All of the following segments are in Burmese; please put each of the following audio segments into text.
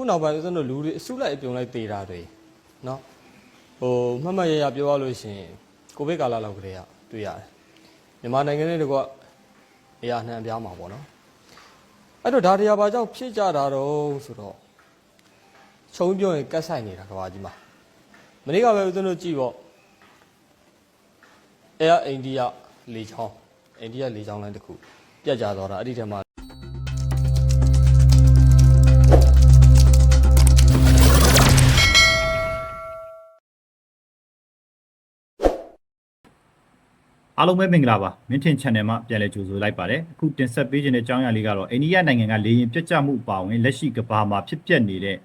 ခုနောက်ပိုင်းဦးဇင်းတို့လူတွေအစုလိုက်အပြုံလိုက်တေတာတွေနော်ဟိုမှတ်မှတ်ရရပြောရလို့ရှိရင်ကိုဗစ်ကာလလောက်ကလေးကတွေ့ရတယ်မြန်မာနိုင်ငံနဲ့တကွအရာနှံပြားမှာပေါ့နော်အဲ့တော့ဒါတရားဘာကြောင့်ဖြစ်ကြတာတော့ဆိုတော့ခြုံပြောရင်ကတ်ဆိုင်နေတာကဘာကြီးမှာမနေ့ကပဲဦးဇင်းတို့ကြည့်ပေါ့အဲအိန္ဒိယလေချောင်းအိန္ဒိယလေချောင်းလိုင်းတစ်ခုပြတ်ကျသွားတာအဲ့ဒီထဲမှာ အားလုံးပဲမင်္ဂလာပါမင်းထင် channel မှာပြန်လည်ကြိုဆိုလိုက်ပါတယ်အခုတင်ဆက်ပေးခြင်းတဲ့အကြောင်းအရာလေးကတော့အိန္ဒိယနိုင်ငံကလေရင်ပြတ်ကျမှုအပါအဝင်လက်ရှိကမ္ဘာမှာဖြစ်ပျက်နေတဲ့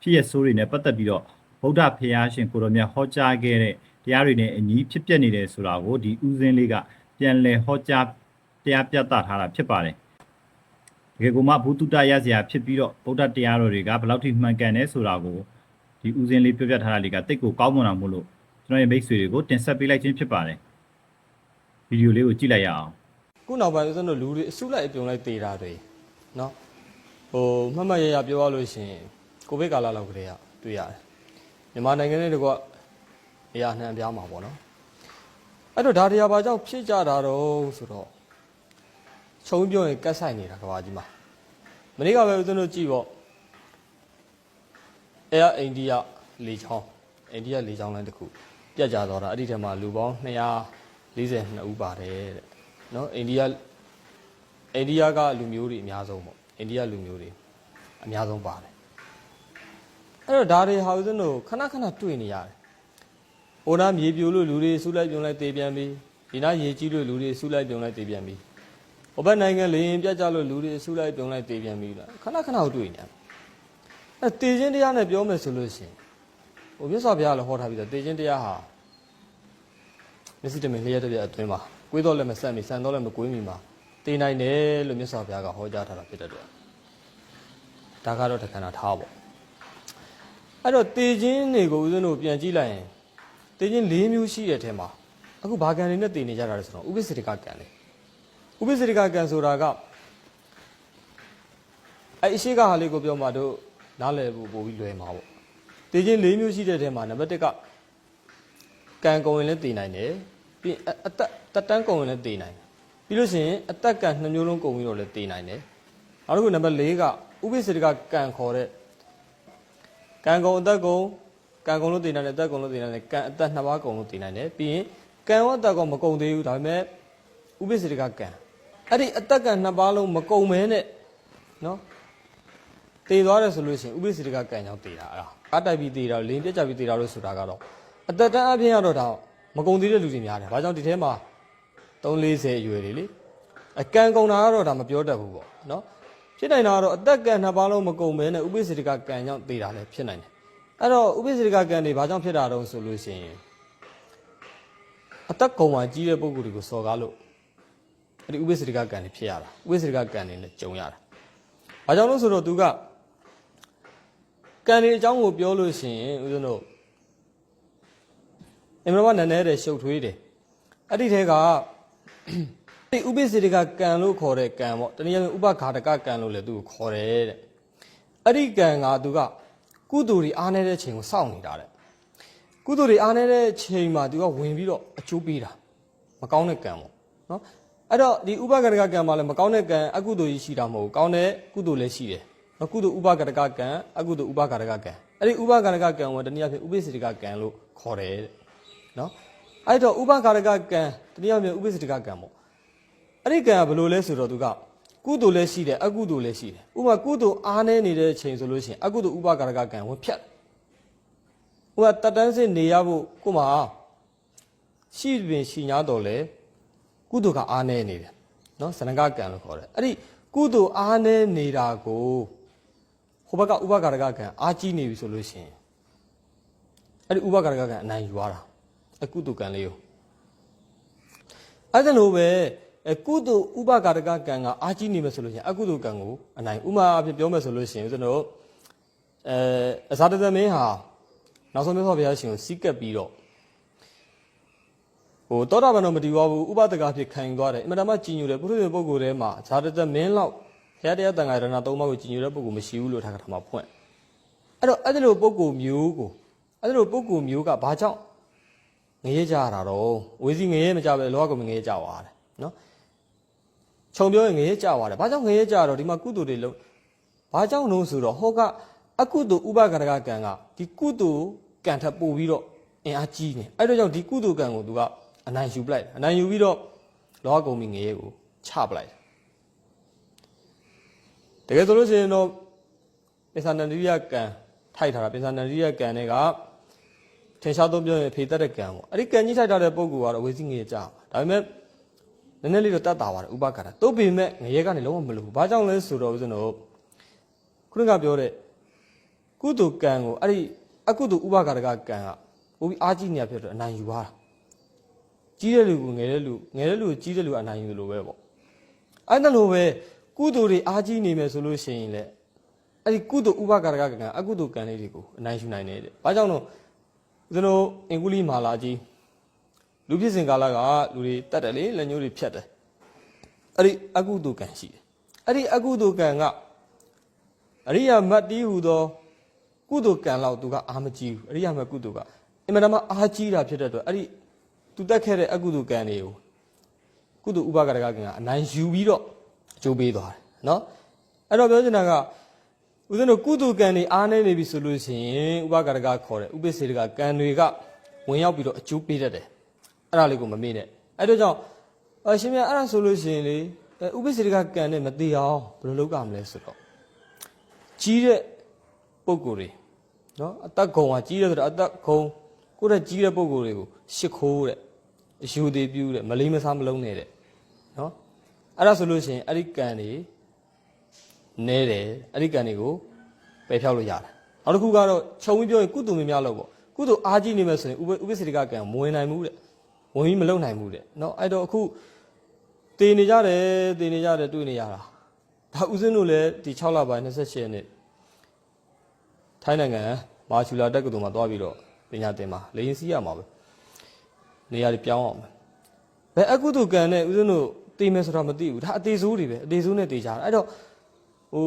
ဖြစ်ရဆိုးတွေနဲ့ပတ်သက်ပြီးတော့ဗုဒ္ဓဖျားရှင်ကိုရောမြတ်ဟောကြားခဲ့တဲ့တရားတွေနဲ့အညီဖြစ်ပျက်နေတယ်ဆိုတာကိုဒီဥစဉ်လေးကပြန်လည်ဟောကြားတရားပြသထားတာဖြစ်ပါတယ်တကယ်ကိုမှဘုသူတ္တရစရာဖြစ်ပြီးတော့ဗုဒ္ဓတရားတော်တွေကဘယ်လောက်ထိမှန်ကန်လဲဆိုတာကိုဒီဥစဉ်လေးပြပြထားတာလေးကတိတ်ကိုကောင်းမွန်အောင်မို့လို့ကျွန်တော်ရဲ့မိတ်ဆွေတွေကိုတင်ဆက်ပေးလိုက်ခြင်းဖြစ်ပါတယ်ဗီ ဒီယိုလေးကိုကြည့်လိုက်ရအောင်ခုနောက်ပိုင်းဦးဇင်းတို့လူတွေအစုလိုက်အပြုံလိုက်တေတာတွေနော်ဟိုမှတ်မှတ်ရရပြောရလို့ရှိရင်ကိုဗစ်ကာလလောက်ကလေးကတွေ့ရတယ်မြန်မာနိုင်ငံနဲ့တကွအရာနှံပြားမှာပေါ့နော်အဲ့တော့ဒါတရားဘာကြောင့်ဖြစ်ကြတာတော့ဆိုတော့ခြုံပြောရင်ကတ်ဆိုင်နေတာကဘာကြီးမှာမနေ့ကပဲဦးဇင်းတို့ကြည့်ပေါ့အဲအိန္ဒိယလေချောင်းအိန္ဒိယလေချောင်းလိုင်းတစ်ခုပြတ်ကျသွားတာအဲ့ဒီထဲမှာလူပေါင်း 242ဦးပါတယ်တဲ့နော်အိန္ဒိယအိန္ဒိယကလူမျိုးတွေအများဆုံးပေါ့အိန္ဒိယလူမျိုးတွေအများဆုံးပါတယ်အဲ့တော့ဒါတွေဟာဦးဇင်းတို့ခဏခဏတွေ့နေရတယ်ဟိုနားမြေပြိုလို့လူတွေဆူလိုက်ပြုံလိုက်တေးပြန်ပြီဒီနားရေကြီးလို့လူတွေဆူလိုက်ပြုံလိုက်တေးပြန်ပြီဟိုဘက်နိုင်ငံလေရင်ပြတ်ကြလို့လူတွေဆူလိုက်ပြုံလိုက်တေးပြန်ပြီလားခဏခဏကိုတွေ့နေရတယ်အဲ့တေးချင်းတရားနဲ့ပြောမယ်ဆိုလို့ရှိရင်ဟိုမြတ်စွာဘုရားလည်းဟောထားပြီးတော့တေးချင်းတရားဟာ မျက်စိတမင်လျှက်တစ်ပြက်အတွင်းမှာကွေးတော့လည်းမဆက်မီဆန်တော့လည်းမကွေးမီမှာတည်နိုင်တယ်လို့မြတ်စွာဘုရားကဟောကြားထားတာဖြစ်တဲ့အတွက်ဒါကတော့တခဏထားပေါ့အဲ့တော့တည်ခြင်းတွေကိုဦးဇင်းတို့ပြန်ကြည့်လိုက်ရင်တည်ခြင်း၄မျိုးရှိတဲ့အထက်မှာအခုဘာကံတွေနဲ့တည်နေကြတာလဲဆိုတော့ဥပ္ပစ္စရိကကံလေဥပ္ပစ္စရိကကံဆိုတာကအဲ့အရှိကဟာလေးကိုပြောမှတို့နားလည်ဖို့ပို့ပြီးလွယ်မှာပေါ့တည်ခြင်း၄မျိုးရှိတဲ့အထက်မှာနံပါတ်၁က ကံကုန်ရင်လည်းတည်နိုင်တယ်ပြီးရင်အအသက်တက်တန်းကုန်ရင်လည်းတည်နိုင်တယ်ပြီးလို့ရှိရင်အသက်ကံနှစ်မျိုးလုံးကုန်ပြီးတော့လည်းတည်နိုင်တယ်နောက်တစ်ခုနံပါတ်၄ကဥပိ္ပစေတကကံခေါ်တဲ့ကံကုန်အသက်ကုန်ကံကုန်လို့တည်နိုင်တယ်အသက်ကုန်လို့တည်နိုင်တယ်ကံအသက်နှစ်ပါးကုန်လို့တည်နိုင်တယ်ပြီးရင်ကံရောအသက်ကုန်မကုန်သေးဘူးဒါပေမဲ့ဥပိ္ပစေတကကံအဲ့ဒီအသက်ကံနှစ်ပါးလုံးမကုန်မဲနဲ့နော်တည်သွားတယ်ဆိုလို့ရှိရင်ဥပိ္ပစေတကကံကြောင့်တည်တာအဲ့ဒါအတိုက်ပြီးတည်တာလင်းပြက်ကြပြီးတည်တာလို့ဆိုတာကတော့ အသက်တန်းအပြင်ကတော့ဒါမကုံသေးတဲ့လူတွေများတယ်။ဘာကြောင့်ဒီထဲမှာ340အရွယ်တွေလေအကံကုံတာကတော့ဒါမပြောတတ်ဘူးပေါ့နော်။ဖြစ်နိုင်တာကတော့အသက်ကံနှစ်ပါးလုံးမကုံမဲနဲ့ဥပိ္ပစေတကကံကြောင့်သေတာလည်းဖြစ်နိုင်တယ်။အဲ့တော့ဥပိ္ပစေတကကံတွေဘာကြောင့်ဖြစ်တာတုံးဆိုလို့ရှိရင်အသက်ကုံမှာကြီးတဲ့ပုံကိုယ်တွေကိုစော်ကားလို့အဲ့ဒီဥပိ္ပစေတကကံတွေဖြစ်ရတာ။ဥပိ္ပစေတကကံတွေလည်းကြုံရတာ။ဘာကြောင့်လို့ဆိုတော့သူကကံတွေအကြောင်းကိုပြောလို့ရှိရင်ဦးဇင်းတို့ အင်မရမနည်းနည်းတယ်ရှုပ်ထွေးတယ်အဲ့ဒီထဲကဒီဥပိ္ပစေတကကံလို့ခေါ်တဲ့ကံပေါ့တနည်းအားဖြင့်ဥပခါတကကံလို့လည်းသူကိုခေါ်တယ်တဲ့အဲ့ဒီကံကသူကကုသိုလ်တွေအားနေတဲ့ချိန်ကိုစောင့်နေတာတဲ့ကုသိုလ်တွေအားနေတဲ့ချိန်မှာသူကဝင်ပြီးတော့အကျိုးပေးတာမကောင်းတဲ့ကံပေါ့နော်အဲ့တော့ဒီဥပကတကကံမှာလည်းမကောင်းတဲ့ကံအကုသိုလ်ကြီးရှိတာမဟုတ်ဘူးကောင်းတဲ့ကုသိုလ်လည်းရှိတယ်နော်ကုသိုလ်ဥပကတကကံအကုသိုလ်ဥပကတကကံအဲ့ဒီဥပကတကကံကိုတနည်းအားဖြင့်ဥပိ္ပစေတကကံလို့ခေါ်တယ်တဲ့ နော်အဲ့တော့ဥပကာရကကံတနည်းအားဖြင့်ဥပ္ပစ္စတကကံပေါ့အဲ့ဒီကံကဘယ်လိုလဲဆိုတော့သူကကုသိုလ်လည်းရှိတယ်အကုသိုလ်လည်းရှိတယ်ဥပမာကုသိုလ်အားနေနေတဲ့ချိန်ဆိုလို့ရှိရင်အကုသိုလ်ဥပကာရကကံဝင်ဖြတ်ဥပမာတတန်းစစ်နေရဖို့ကိုမှရှိပင်ရှိ냐တော့လေကုသိုလ်ကအားနေနေတယ်နော်ဇနကကံလို့ခေါ်တယ်အဲ့ဒီကုသိုလ်အားနေနေတာကိုဟိုဘက်ကဥပကာရကကံအားကြီးနေပြီဆိုလို့ရှိရင်အဲ့ဒီဥပကာရကကံအနိုင်ယူရတာ အကုသိုလ်ကံလေးကိုအဲ့ဒါလိုပဲအကုသိုလ်ဥပကာရကကံကအာကြီးနေမယ်ဆိုလို့ရှိရင်အကုသိုလ်ကံကိုအနိုင်ဥမာအဖြစ်ပြောမယ်ဆိုလို့ရှိရင်ကျွန်တော်အဲအဇာတသမင်းဟာနောက်ဆုံးမြတ်စွာဘုရားရှင်ကိုစီးကပ်ပြီးတော့ဟိုတောတာပန်တော့မတည်သွားဘူးဥပဒကအဖြစ်ခံယူသွားတယ်အမှန်တမ်းကြည်ညိုတယ်ပုရိသေပုဂ္ဂိုလ်ထဲမှာဇာတသမင်းလောက်ဘုရားတရားတန်ခါရဏသုံးပါးကိုကြည်ညိုတဲ့ပုဂ္ဂိုလ်မရှိဘူးလို့ထားတာမှာဖွင့်အဲ့တော့အဲ့ဒီလိုပုံကိုမျိုးကိုအဲ့ဒီလိုပုံကိုမျိုးကဘာကြောင့် ငရဲကြရတာတော့ဝေစီငရဲမကြပဲလောကကုန်ငရဲကြသွားတယ်နော်ခြုံပြောရင်ငရဲကြသွားတယ်ဘာကြောင့်ငရဲကြရတော့ဒီမှာကုသိုလ်တွေလုံးဘာကြောင့်လို့ဆိုတော့ဟောကအကုသိုလ်ဥပကရကကံကဒီကုသိုလ်ကံထပ်ပို့ပြီးတော့အင်အားကြီးနေအဲ့တော့ကြောင့်ဒီကုသိုလ်ကံကိုသူကအနိုင်ယူပလိုက်တယ်အနိုင်ယူပြီးတော့လောကကုန်ငရဲကိုချပလိုက်တယ်တကယ်ဆိုလို့ရှိရင်တော့ပင်စန္ဒရိယကံထိုက်ထားတာပင်စန္ဒရိယကံတွေက ထင်ရှားသုံးပြောရင်ဖေတတ်တဲ့ကံပေါ့အဲ့ဒီကံကြီးထိုက်ထားတဲ့ပုံကူကတော့ဝေစီငရေကြဒါပေမဲ့နည်းနည်းလေးတော့တတ်တာပါတယ်ဥပကာရတုတ်ပေမဲ့ငရေကနေလုံးဝမလို့ဘူးဘာကြောင့်လဲဆိုတော့ဦးဇင်းတို့ခုနကပြောတဲ့ကုသိုလ်ကံကိုအဲ့ဒီအကုသိုလ်ဥပကာရကကံကပိုပြီးအားကြီးနေရဖြစ်တော့အနိုင်ယူသွားတာကြီးတဲ့လူကငယ်တဲ့လူငယ်တဲ့လူကိုကြီးတဲ့လူကအနိုင်ယူလို့ပဲပေါ့အဲ့ဒါလိုပဲကုသိုလ်တွေအားကြီးနေမယ်ဆိုလို့ရှိရင်လည်းအဲ့ဒီကုသိုလ်ဥပကာရကကံအကုသိုလ်ကံလေးတွေကိုအနိုင်ယူနိုင်တယ်တဲ့။ဘာကြောင့်လို့ ဦးဇင်းတို့အင်ကုလိမာလာကြီးလူဖြစ်စဉ်ကာလကလူတွေတတ်တယ်လေလက်ညှိုးတွေဖြတ်တယ်။အဲ့ဒီအကုသိုလ်ကံရှိတယ်။အဲ့ဒီအကုသိုလ်ကံကအရိယာမတ်တီးဟူသောကုသိုလ်ကံလောက်သူကအာမကြီးဘူး။အရိယာမတ်ကုသိုလ်ကအင်မတန်မှအာကြီးတာဖြစ်တဲ့အတွက်အဲ့ဒီသူတက်ခဲ့တဲ့အကုသိုလ်ကံတွေကိုကုသိုလ်ဥပကာရကကံကအနိုင်ယူပြီးတော့အကျိုးပေးသွားတယ်နော်။အဲ့တော့ပြောချင်တာက ဦးဇင်းတို့ကုသကံတွေအားနေနေပြီဆိုလို့ရှိရင်ဥပကာရကခေါ်တယ်ဥပိ္ပစေတကကံတွေကဝင်ရောက်ပြီးတော့အကျိုးပေးတတ်တယ်အဲ့ဒါလေးကိုမမေ့နဲ့အဲ့တော့ကြောင့်အရှင်မြတ်အဲ့ဒါဆိုလို့ရှိရင်လေဥပိ္ပစေတကကံနဲ့မတည်အောင်ဘယ်လိုလုပ်ကြမလဲဆိုတော့ကြီးတဲ့ပုံကိုယ်တွေနော်အသက်ကုံကကြီးတယ်ဆိုတော့အသက်ကုံကိုယ့်တဲ့ကြီးတဲ့ပုံကိုယ်တွေကိုရှ िख ိုးတဲ့အယူသေးပြူးတဲ့မလေးမစားမလုံးနဲ့တဲ့နော်အဲ့ဒါဆိုလို့ရှိရင်အဲ့ဒီကံတွေ နဲတယ်အဲ့ဒီကံတွေကိုပယ်ဖြောက်လို့ရတယ်နောက်တစ်ခုကတော့ခြုံပြီးပြောရင်ကုသိုလ်မများလို့ပေါ့ကုသိုလ်အားကြီးနေမယ်ဆိုရင်ဥပဥပ္ပစေတကကံမဝင်နိုင်ဘူးတဲ့ဝင်ပြီးမလုံနိုင်ဘူးတဲ့เนาะအဲ့တော့အခုတည်နေကြတယ်တည်နေကြတယ်တွေ့နေရတာဒါဥစဉ်တို့လည်းဒီ6လပိုင်း28ရက်နေ့ထိုင်းနိုင်ငံမာချူလာတက္ကသိုလ်မှာသွားပြီးတော့ပညာသင်မှာလေရင်စီးရမှာပဲနေရာတွေပြောင်းအောင်ပဲဘယ်အကုသိုလ်ကံနဲ့ဥစဉ်တို့တည်မယ်ဆိုတာမသိဘူးဒါအသေးစိုးတွေပဲအသေးစိုးနဲ့တည်ကြတာအဲ့တော့ ဟို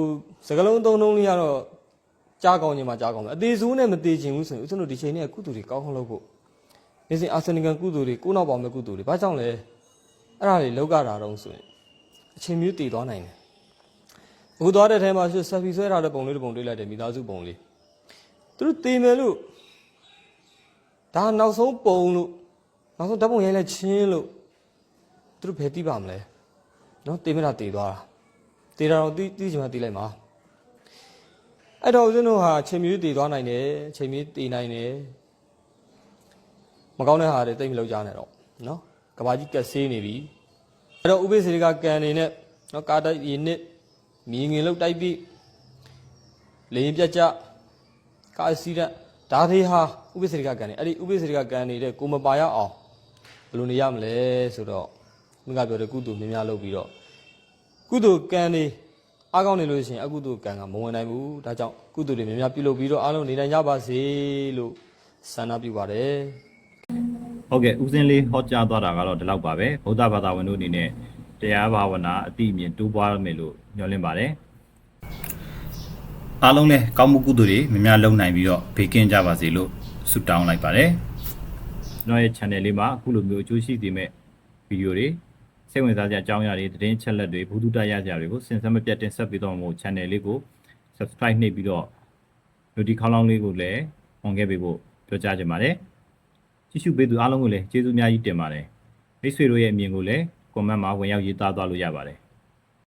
စကလုံးသုံးလုံးလေးကတော့ကြားကောင်းခြင်းမှာကြားကောင်းတယ်အသေးစိုးနဲ့မသေးခြင်းဘူးဆိုရင်ဦးဇင်းတို့ဒီချိန်နဲ့ကုသိုလ်တွေကောင်းကောင်းလုပ်ဖို့နေစဉ်အာဆနိကန်ကုသိုလ်တွေကိုနောက်ပါမဲ့ကုသိုလ်တွေဘာကြောင့်လဲအဲ့ဒါတွေလောက်ကြတာတော့ဆိုရင်အချိန်မျိုးတည်သွားနိုင်တယ်အခုသွားတဲ့ထဲမှာဆက်ဖီဆွဲထားတဲ့ပုံလေးတစ်ပုံတွေ့လိုက်တယ်မိသားစုပုံလေးသူတို့တည်မယ်လို့ဒါနောက်ဆုံးပုံလို့နောက်ဆုံးဓာတ်ပုံရိုက်လိုက်ချင်းလို့သူတို့ဘယ်သိပါမလဲနော်တည်မတာတည်သွားတာ တည်တာတော့တီးတီးချင်မှတီးလိုက်မှာအဲ့တော့ဦးဇင်းတို့ဟာချိန်မြူးတည်သွားနိုင်တယ်ချိန်မြူးတည်နိုင်တယ်မကောင်းတဲ့ဟာတွေတိတ်မလောက်ကြနဲ့တော့နော်ကဘာကြီးကက်ဆေးနေပြီအဲ့တော့ဥပိ္ပစေကကန်နေနဲ့နော်ကာတိုက်ရနစ်မြင်ငင်လောက်တိုက်ပြီးလေရင်ပြတ်ကြကာစီရက်ဒါတွေဟာဥပိ္ပစေကကန်နေအဲ့ဒီဥပိ္ပစေကကန်နေတဲ့ကိုမပါရအောင်ဘယ်လိုနေရမလဲဆိုတော့မင်းကပြောတဲ့ကုသိုလ်များများလုပ်ပြီးတော့ ကုသိုလ်ကံတွေအားကောင်းနေလို့ရှိရင်အကုသိုလ်ကံကမဝင်နိုင်ဘူးဒါကြောင့်ကုသိုလ်တွေများများပြုလုပ်ပြီးတော့အားလုံးနေနိုင်ကြပါစေလို့ဆန္ဒပြုပါတယ်ဟုတ်ကဲ့ဦးစင်းလေးဟောကြားသွားတာကတော့ဒီလောက်ပါပဲဗုဒ္ဓဘာသာဝင်တို့အနေနဲ့တရားဘာဝနာအတိအမြင်တိုးပွားမယ်လို့ညွှန်လင့်ပါတယ်အားလုံးလည်းကောင်းမှုကုသိုလ်တွေများများလုပ်နိုင်ပြီးတော့ဘေးကင်းကြပါစေလို့ဆုတောင်းလိုက်ပါတယ်ကျွန်တော်ရဲ့ channel လေးမှာအခုလိုမျိုးအကျိုးရှိစေမဲ့ဗီဒီယိုတွေ စိတ်ဝင်စားစရာအကြောင်းအရာတွေသတင်းချက်လက်တွေဘုဒ္ဓတရားစရာတွေကိုစင်စမ်းမပြတ်တင်ဆက်ပေးတော့မို့ channel လေးကို subscribe နှိပ်ပြီးတော့ notification ခေါင်းလောင်းလေးကိုလည်း on ခဲ့ပေးဖို့ပြောကြားချင်ပါတယ်ကြည့်ရှုပေးသူအားလုံးကိုလည်းကျေးဇူးအများကြီးတင်ပါတယ်မိတ်ဆွေတို့ရဲ့အမြင်ကိုလည်း comment မှာဝင်ရောက်ရေးသားသွားလို့ရပါတယ်